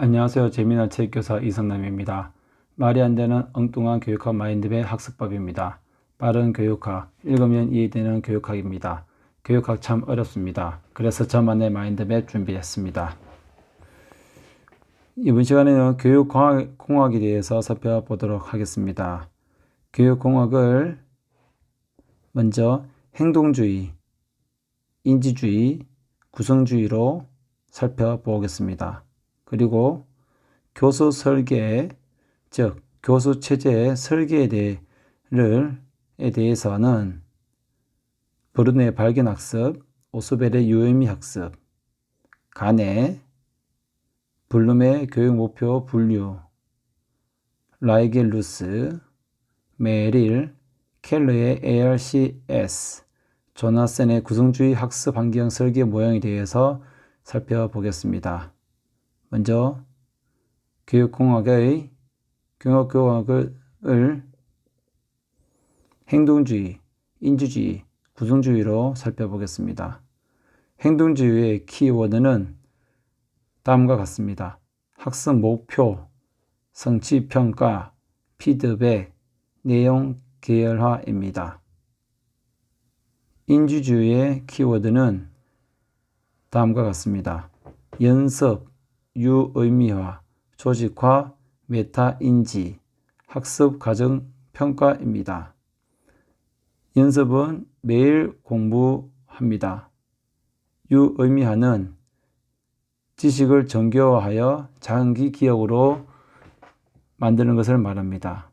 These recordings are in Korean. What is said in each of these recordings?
안녕하세요. 재미난 체육교사 이성남입니다. 말이 안 되는 엉뚱한 교육학 마인드맵 학습법입니다. 빠른 교육학, 읽으면 이해되는 교육학입니다. 교육학 참 어렵습니다. 그래서 저만의 마인드맵 준비했습니다. 이번 시간에는 교육공학에 대해서 살펴보도록 하겠습니다. 교육공학을 먼저 행동주의, 인지주의, 구성주의로 살펴보겠습니다. 그리고 교수 설계, 즉 교수 체제의 설계에 대해를 에 대해서는 브루네의 발견 학습, 오스벨의 유의미 학습, 간의 블룸의 교육 목표 분류, 라이겔루스, 메릴, 켈러의 ARCS, 조나센의 구성주의 학습 환경 설계 모형에 대해서 살펴보겠습니다. 먼저 교육공학의 경학교학을 행동주의, 인지주의, 구성주의로 살펴보겠습니다. 행동주의의 키워드는 다음과 같습니다. 학습 목표, 성취 평가, 피드백, 내용 계열화입니다. 인지주의의 키워드는 다음과 같습니다. 연습, 유의미화, 조직화, 메타인지, 학습 과정 평가입니다. 연습은 매일 공부합니다. 유의미화는 지식을 정교화하여 장기 기억으로 만드는 것을 말합니다.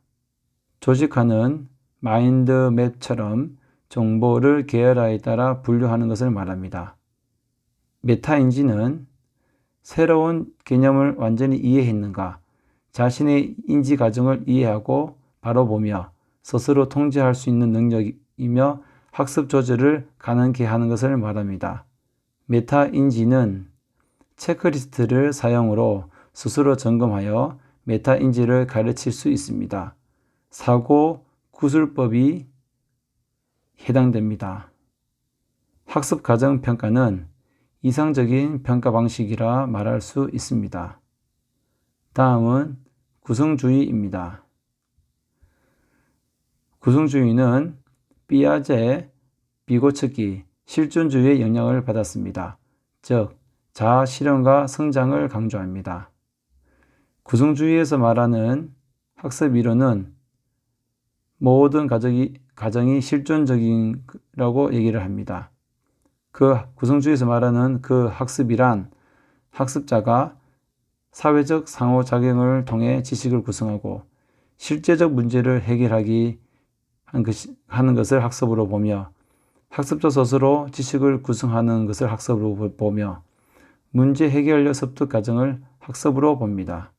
조직화는 마인드맵처럼 정보를 계열화에 따라 분류하는 것을 말합니다. 메타인지는 새로운 개념을 완전히 이해했는가, 자신의 인지 과정을 이해하고 바로 보며 스스로 통제할 수 있는 능력이며 학습 조절을 가능케 하는 것을 말합니다. 메타 인지는 체크리스트를 사용으로 스스로 점검하여 메타 인지를 가르칠 수 있습니다. 사고 구술법이 해당됩니다. 학습 과정 평가는 이상적인 평가 방식이라 말할 수 있습니다. 다음은 구성주의입니다. 구성주의는 삐아제, 비고측기, 실존주의의 영향을 받았습니다. 즉, 자아 실현과 성장을 강조합니다. 구성주의에서 말하는 학습 이론은 모든 가정이, 가정이 실존적이라고 얘기를 합니다. 그 구성주의에서 말하는 그 학습이란 학습자가 사회적 상호작용을 통해 지식을 구성하고 실제적 문제를 해결하기 하는 것을 학습으로 보며 학습자 스스로 지식을 구성하는 것을 학습으로 보며 문제 해결력 습득 과정을 학습으로 봅니다.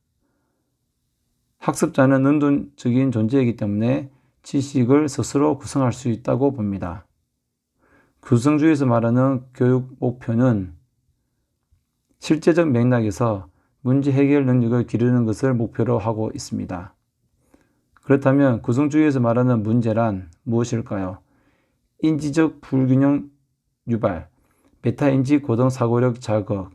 학습자는 능동적인 존재이기 때문에 지식을 스스로 구성할 수 있다고 봅니다. 구성주의에서 말하는 교육 목표는 실제적 맥락에서 문제 해결 능력을 기르는 것을 목표로 하고 있습니다. 그렇다면 구성주의에서 말하는 문제란 무엇일까요? 인지적 불균형 유발, 메타인지 고등 사고력 자극,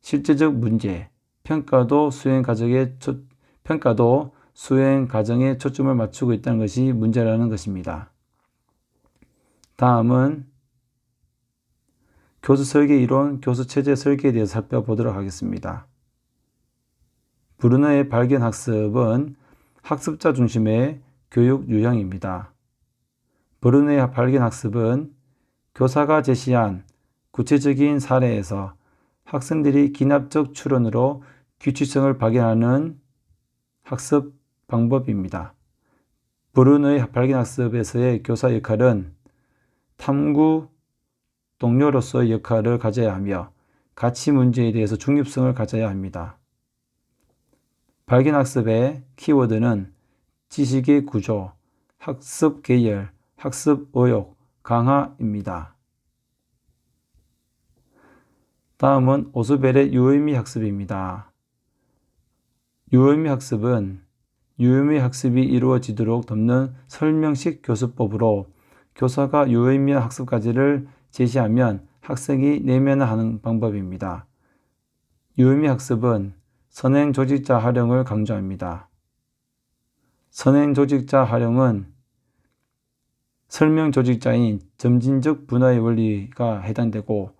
실제적 문제, 평가도 수행 과정에 초, 평가도 수행 과정에 초점을 맞추고 있다는 것이 문제라는 것입니다. 다음은 교수 설계 이론, 교수 체제 설계에 대해서 살펴보도록 하겠습니다. 브루너의 발견 학습은 학습자 중심의 교육 유형입니다. 브루너의 발견 학습은 교사가 제시한 구체적인 사례에서 학생들이 기납적 추론으로 규칙성을 발견하는 학습 방법입니다. 브루너의 발견 학습에서의 교사 역할은 탐구, 동료로서의 역할을 가져야 하며 가치 문제에 대해서 중립성을 가져야 합니다. 발견 학습의 키워드는 지식의 구조, 학습 계열, 학습 의욕, 강화입니다. 다음은 오스벨의 유의미 학습입니다. 유의미 학습은 유의미 학습이 이루어지도록 돕는 설명식 교수법으로 교사가 유의미한 학습까지를 제시하면 학생이 내면화하는 방법입니다. 유의미 학습은 선행 조직자 활용을 강조합니다. 선행 조직자 활용은 설명 조직자인 점진적 분화의 원리가 해당되고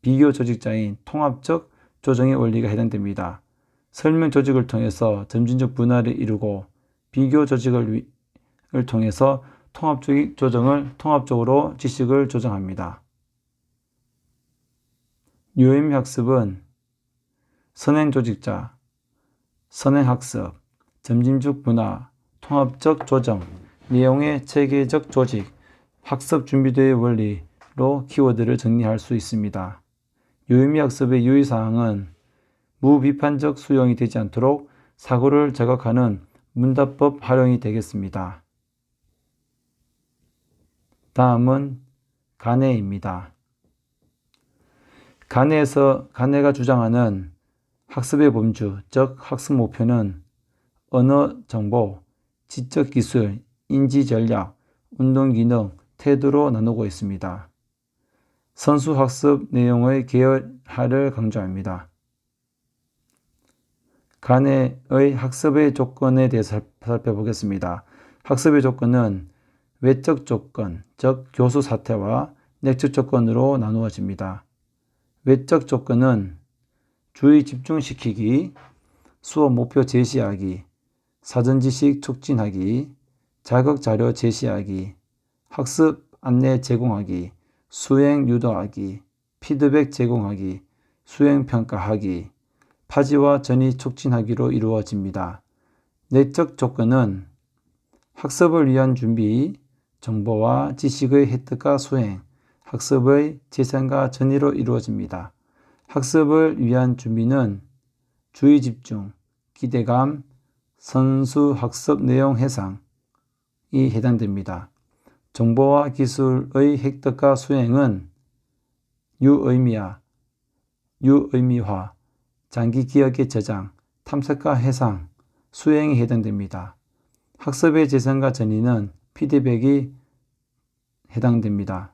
비교 조직자인 통합적 조정의 원리가 해당됩니다. 설명 조직을 통해서 점진적 분화를 이루고 비교 조직을 통해서 통합적 조정을 통합적으로 지식을 조정합니다. 유의미학습은 선행 조직자, 선행 학습, 점진적 분화, 통합적 조정, 내용의 체계적 조직, 학습 준비대의 원리로 키워드를 정리할 수 있습니다. 유의미 학습의 유의사항은 무비판적 수용이 되지 않도록 사고를 자극하는 문답법 활용이 되겠습니다. 다음은 간해입니다. 간해에서 간해가 주장하는 학습의 범주, 즉 학습 목표는 언어 정보, 지적 기술, 인지 전략, 운동 기능, 태도로 나누고 있습니다. 선수 학습 내용의 계열화를 강조합니다. 간해의 학습의 조건에 대해서 살펴보겠습니다. 학습의 조건은 외적 조건, 즉 교수 사태와 내적 조건으로 나누어집니다. 외적 조건은 주의 집중시키기, 수업 목표 제시하기, 사전 지식 촉진하기, 자극 자료 제시하기, 학습 안내 제공하기, 수행 유도하기, 피드백 제공하기, 수행 평가하기, 파지와 전이 촉진하기로 이루어집니다. 내적 조건은 학습을 위한 준비, 정보와 지식의 획득과 수행, 학습의 재생과 전이로 이루어집니다. 학습을 위한 준비는 주의 집중, 기대감, 선수 학습 내용 해상이 해당됩니다. 정보와 기술의 획득과 수행은 유의미화, 유의미화, 장기 기억의 저장, 탐색과 해상, 수행이 해당됩니다. 학습의 재생과 전이는 피드백이 해당됩니다.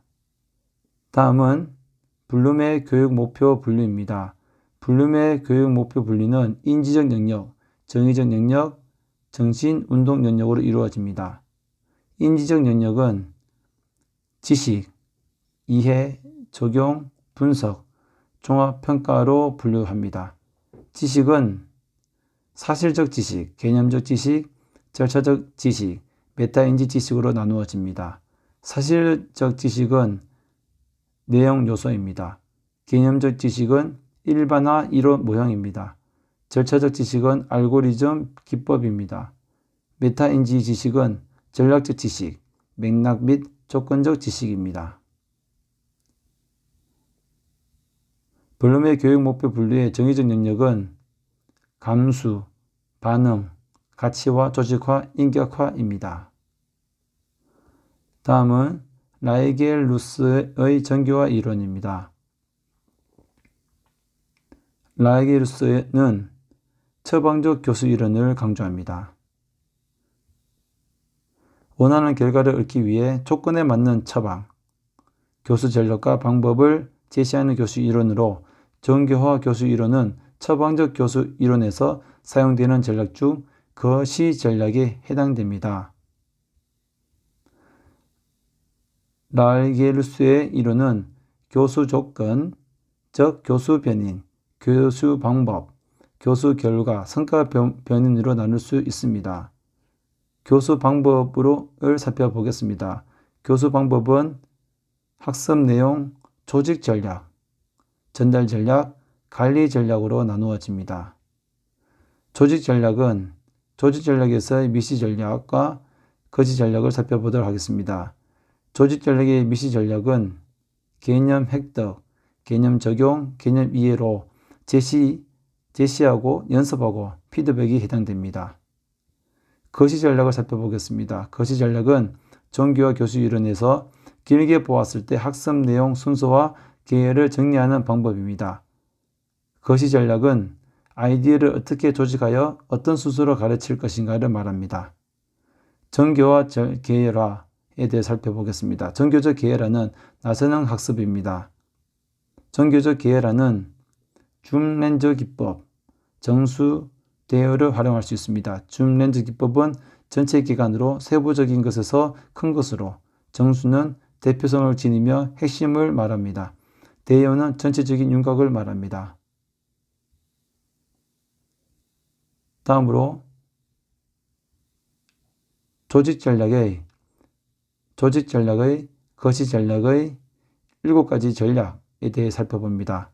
다음은 블룸의 교육 목표 분류입니다. 블룸의 교육 목표 분류는 인지적 영역, 정의적 영역, 정신, 운동 영역으로 이루어집니다. 인지적 영역은 지식, 이해, 적용, 분석, 종합 평가로 분류합니다. 지식은 사실적 지식, 개념적 지식, 절차적 지식, 메타인지 지식으로 나누어집니다. 사실적 지식은 내용 요소입니다. 개념적 지식은 일반화 이론 모형입니다. 절차적 지식은 알고리즘 기법입니다. 메타인지 지식은 전략적 지식, 맥락 및 조건적 지식입니다. 블룸의 교육 목표 분류의 정의적 영역은 감수, 반응, 가치화, 조직화, 인격화입니다. 다음은 라이겔 루스의 정교화 이론입니다. 라이겔 루스는 처방적 교수 이론을 강조합니다. 원하는 결과를 얻기 위해 조건에 맞는 처방, 교수 전략과 방법을 제시하는 교수 이론으로 정교화 교수 이론은 처방적 교수 이론에서 사용되는 전략 중 거시 전략에 해당됩니다. 라이게르스의 이론은 교수 조건, 즉 교수 변인, 교수 방법, 교수 결과, 성과 변인으로 나눌 수 있습니다. 교수 방법을 살펴보겠습니다. 교수 방법은 학습 내용, 조직 전략, 전달 전략, 관리 전략으로 나누어집니다. 조직 전략은 조직 전략에서의 미시 전략과 거지 전략을 살펴보도록 하겠습니다. 조직 전략의 미시 전략은 개념 획득, 개념 적용, 개념 이해로 제시, 제시하고 연습하고 피드백이 해당됩니다. 거시 전략을 살펴보겠습니다. 거시 전략은 정교와 교수 이론에서 길게 보았을 때 학습 내용 순서와 계열을 정리하는 방법입니다. 거시 전략은 아이디어를 어떻게 조직하여 어떤 순서로 가르칠 것인가를 말합니다. 정교와 계열화에 대해 살펴보겠습니다. 정교적 계열화는 나선형 학습입니다. 정교적 계열화는 줌렌저 기법, 정수, 대여를 활용할 수 있습니다. 줌 렌즈 기법은 전체 기간으로 세부적인 것에서 큰 것으로 정수는 대표성을 지니며 핵심을 말합니다. 대여는 전체적인 윤곽을 말합니다. 다음으로 조직 전략의 조직 전략의 거시 전략의 일곱 가지 전략에 대해 살펴봅니다.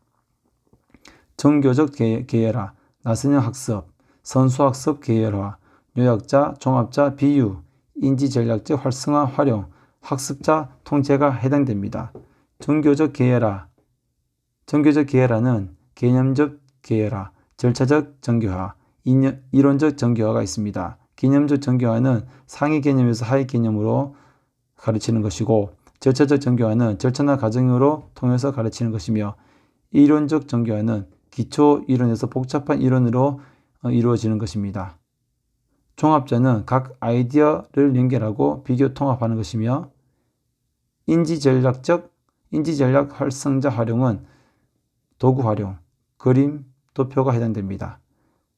정교적 계열화, 나선형 학습, 선수학습 계열화, 요약자, 종합자, 비유, 인지 전략적 활성화, 활용, 학습자 통제가 해당됩니다. 정교적 계열화, 정교적 계열화는 개념적 계열화, 절차적 정교화, 이론적 정교화가 있습니다. 개념적 정교화는 상위 개념에서 하위 개념으로 가르치는 것이고 절차적 정교화는 절차나 과정으로 통해서 가르치는 것이며 이론적 정교화는 기초 이론에서 복잡한 이론으로 어, 이루어지는 것입니다. 종합자는 각 아이디어를 연결하고 비교 통합하는 것이며 인지 전략적 인지 전략 활성자 활용은 도구 활용, 그림, 도표가 해당됩니다.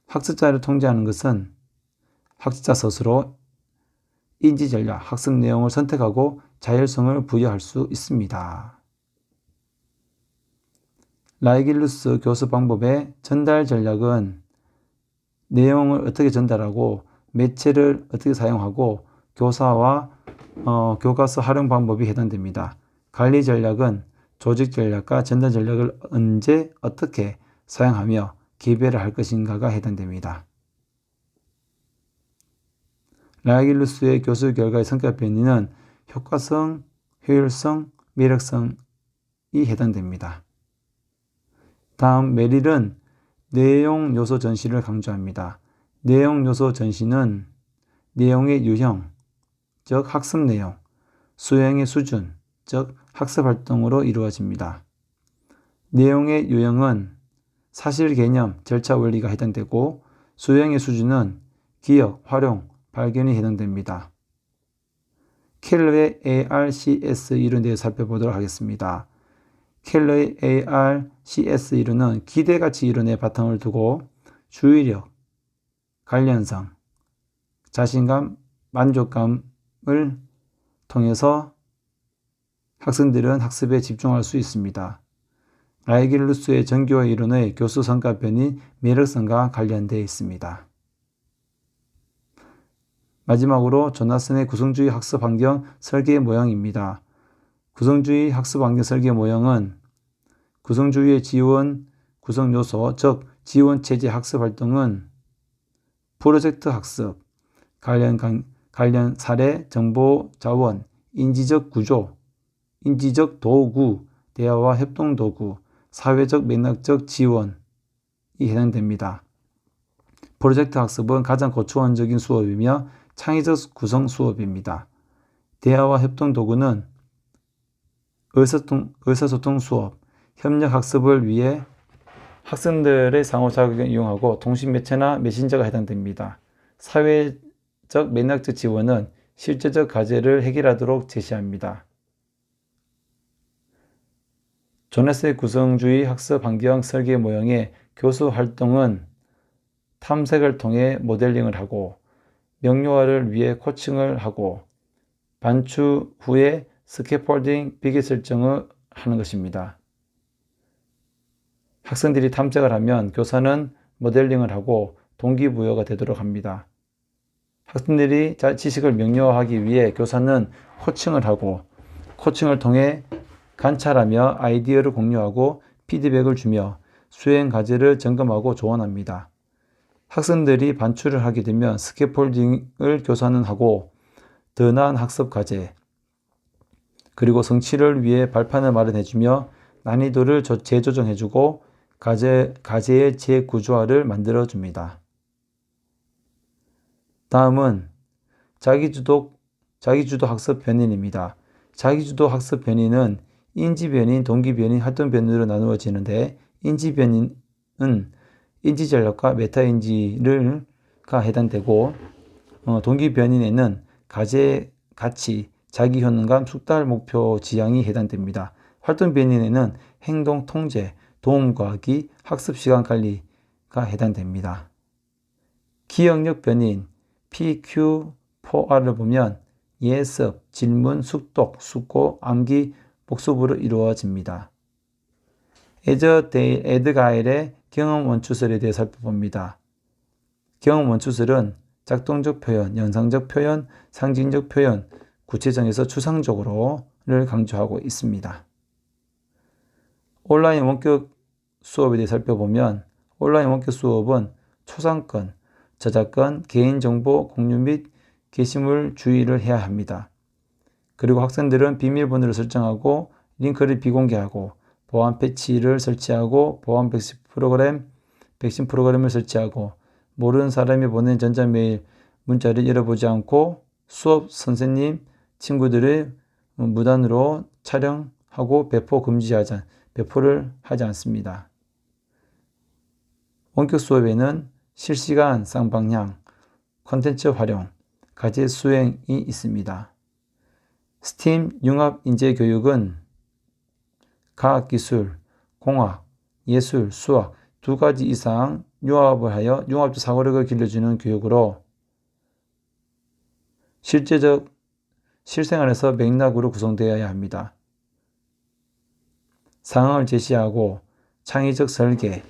학습자를 통제하는 것은 학습자 스스로 인지 전략, 학습 내용을 선택하고 자율성을 부여할 수 있습니다. 라이길루스 교수 방법의 전달 전략은 내용을 어떻게 전달하고 매체를 어떻게 사용하고 교사와 어, 교과서 활용 방법이 해당됩니다. 관리 전략은 조직 전략과 전달 전략을 언제 어떻게 사용하며 개별을 할 것인가가 해당됩니다. 라이길루스의 교수 결과의 성격 변이는 효과성, 효율성, 매력성이 해당됩니다. 다음 메릴은 내용 요소 전시를 강조합니다. 내용 요소 전시는 내용의 유형, 즉 학습 내용, 수행의 수준, 즉 학습 활동으로 이루어집니다. 내용의 유형은 사실 개념, 절차 원리가 해당되고 수행의 수준은 기억, 활용, 발견이 해당됩니다. 켈러의 ARCS 이론에 대해 살펴보도록 하겠습니다. 켈러의 ARCS 이론은 기대가치 이론에 바탕을 두고 주의력, 관련성, 자신감, 만족감을 통해서 학생들은 학습에 집중할 수 있습니다. 라이길루스의 정교화 이론의 교수 성과편이 매력성과 관련되어 있습니다. 마지막으로 조나슨의 구성주의 학습 환경 설계 모형입니다. 구성주의 학습 환경 설계 모형은 구성주의의 지원 구성 요소, 즉 지원 체제 학습 활동은 프로젝트 학습, 관련 관련 사례, 정보 자원, 인지적 구조, 인지적 도구, 대화와 협동 도구, 사회적 맥락적 지원이 해당됩니다. 프로젝트 학습은 가장 고초원적인 수업이며 창의적 구성 수업입니다. 대화와 협동 도구는 의사소통, 의사소통 수업, 협력 학습을 위해 학생들의 상호작용을 이용하고 통신매체나 메신저가 해당됩니다. 사회적 맥락적 지원은 실제적 과제를 해결하도록 제시합니다. 조네스의 구성주의 학습 환경 설계 모형의 교수 활동은 탐색을 통해 모델링을 하고 명료화를 위해 코칭을 하고 반추 후에 스캐폴딩 비계 설정을 하는 것입니다. 학생들이 탐색을 하면 교사는 모델링을 하고 동기부여가 되도록 합니다. 학생들이 지식을 명료하기 위해 교사는 코칭을 하고 코칭을 통해 관찰하며 아이디어를 공유하고 피드백을 주며 수행 과제를 점검하고 조언합니다. 학생들이 반출을 하게 되면 스캐폴딩을 교사는 하고 더 나은 학습 과제, 그리고 성취를 위해 발판을 마련해주며 난이도를 재조정해주고 과제, 과제의 재구조화를 만들어줍니다. 다음은 자기주도, 자기주도 학습 변인입니다. 자기주도 학습 변인은 인지 변인, 동기 변인, 활동 변인으로 나누어지는데 인지 변인은 인지 전략과 메타 인지를가 해당되고 어, 동기 변인에는 가제 가치, 자기 효능감, 숙달 목표 지향이 해당됩니다. 활동 변인에는 행동 통제, 도움 과학이, 학습 시간 관리 해당됩니다. 기억력 변인 PQ4R을 보면 예습, 질문, 숙독, 숙고, 암기, 복습으로 이루어집니다. 에저 데일 에드가일의 경험 원추설에 대해 살펴봅니다. 경험 원추설은 작동적 표현, 연상적 표현, 상징적 표현, 구체적에서 추상적으로를 강조하고 있습니다. 온라인 원격 수업에 대해 살펴보면 온라인 원격 수업은 초상권, 저작권, 개인정보 공유 및 게시물 주의를 해야 합니다. 그리고 학생들은 비밀번호를 설정하고 링크를 비공개하고 보안 패치를 설치하고 보안 백신 프로그램, 백신 프로그램을 설치하고 모르는 사람이 보낸 전자메일 문자를 열어보지 않고 수업 선생님, 친구들의 무단으로 촬영하고 배포 금지하자, 배포를 하지 않습니다. 원격 수업에는 실시간 쌍방향, 콘텐츠 활용, 과제 수행이 있습니다. 스팀 융합 인재 교육은 과학기술, 공학, 예술, 수학 두 가지 이상 융합을 하여 융합적 사고력을 길러주는 교육으로 실제적 실생활에서 맥락으로 구성되어야 합니다. 상황을 제시하고 창의적 설계,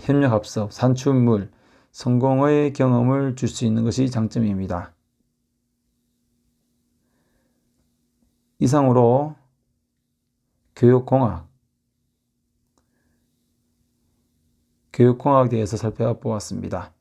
협력 합석, 산출물, 성공의 경험을 줄 수 있는 것이 장점입니다. 이상으로 교육공학, 교육공학에 대해서 살펴보았습니다.